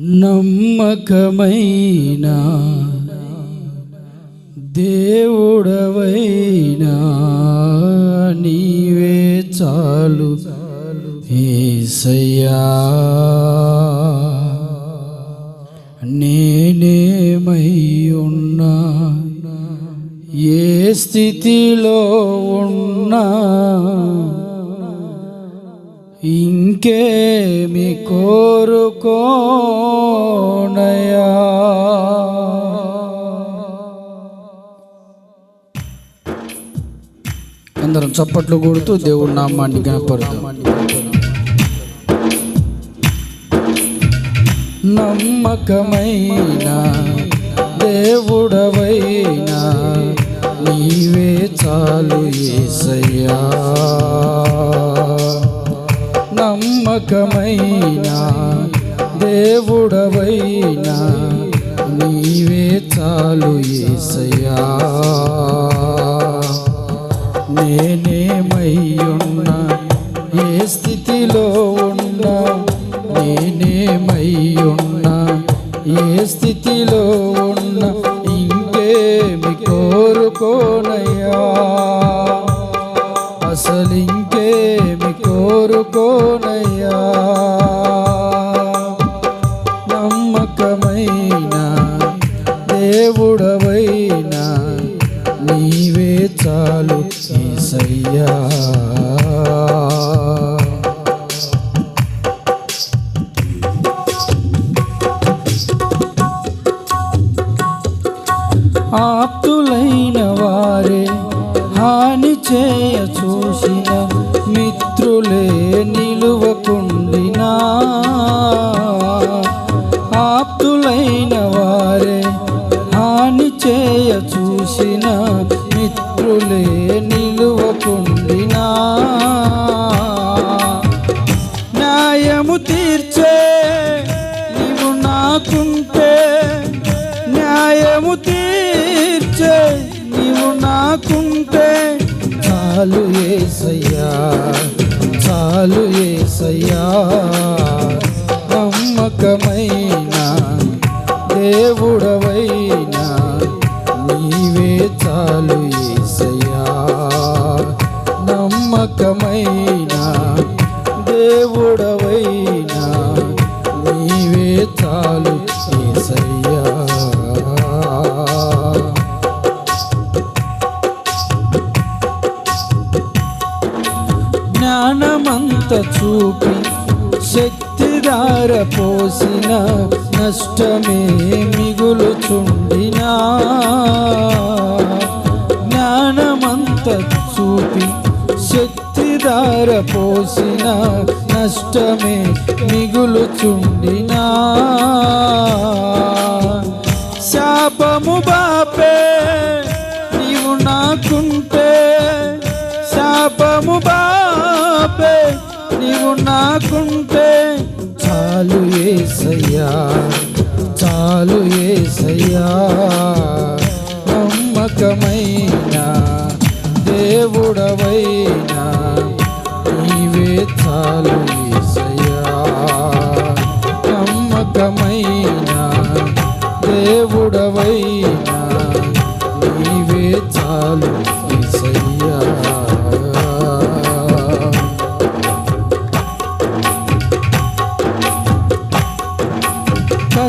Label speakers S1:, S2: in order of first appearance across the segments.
S1: నమ్మకమైన దేవుడవైనా నీవే చాలు ఏసయ్యా. నేనేమై ఉన్నా ఏ స్థితిలో ఉన్నా? ఇంకేమి కోరుకోనయా అందరం చప్పట్లు కొడుతూ దేవుడి నామాన్ని గణపడతాం నమ్మకమైన దేవుడవైనా నీవే చాలు ఏసయ్యా నమ్మకమైన దేవుడవైనా నీవే చాలు ఏసయ్యా. నేనేమయ్యున్నా ఏ స్థితిలో ఉన్నా నేనేమయ్యున్నా ఏ స్థితిలో ఉన్నా ఇంకేమి కోరుకోనయ్యా. అసలు ఇంకేమి కోరుకోనయ్యా. నమ్మకమైన దేవుడవైనా నీవే చాలు ఏసయ్యా ఆప్తులైన వారే హాని చేయ చూసిన ఎదురులే నిలువకుండినా. ఆప్తులైన వారే హాని చేయ చూసిన మిత్రులే నిలువకుండినా. న్యాయము తీర్చే నీవు నాకుంటే న్యాయము తీర్చే నీవు నాకుంటే చాలు ఏసయ్యా. చాలు ఏసయ్యా. నమ్మకమైన దేవుడ జ్ఞానమంత చూపి శక్తిదార పోసిన నష్టమే మిగులుచుండినా. జ్ఞానమంత చూపి శక్తిదార పోసిన నష్టమే మిగులుచుండినా. శాపము బా ఏసయ్యా చాలు ఏసయ్యా. నమ్మకమైన దేవుడవైనా నీవే చాలు ఏసయ్యా. నమ్మకమైన దేవుడవైనా నీవే చాలు ఏసయ్యా.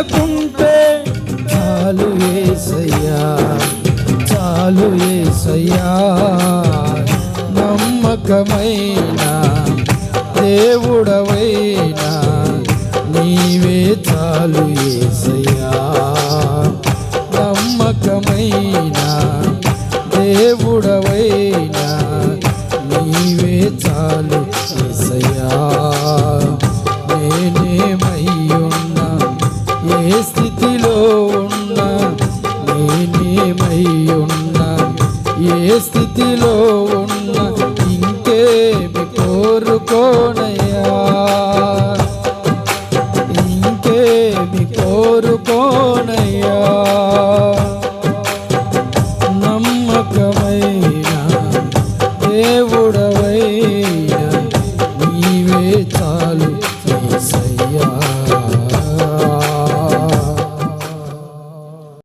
S1: నాకుంటే చాలు ఏసయ్యా చాలు ఏసయ్యా. నమ్మకమైన దేవుడవైనా నీవే చాలు ఏసయ్యా. నమ్మకమైన దేవుడవైనా నీవే చాలు ఏసయ్యా. నేనేమై ఏ స్థితిలో ఉన్నా నేనేమై ఉన్నా ఏ స్థితిలో ఉన్నా ఇంకేమి కోరుకోనయ్యా? ఇంకేమి కోరుకోనయ్యా? నమ్మకమైన దేవుడు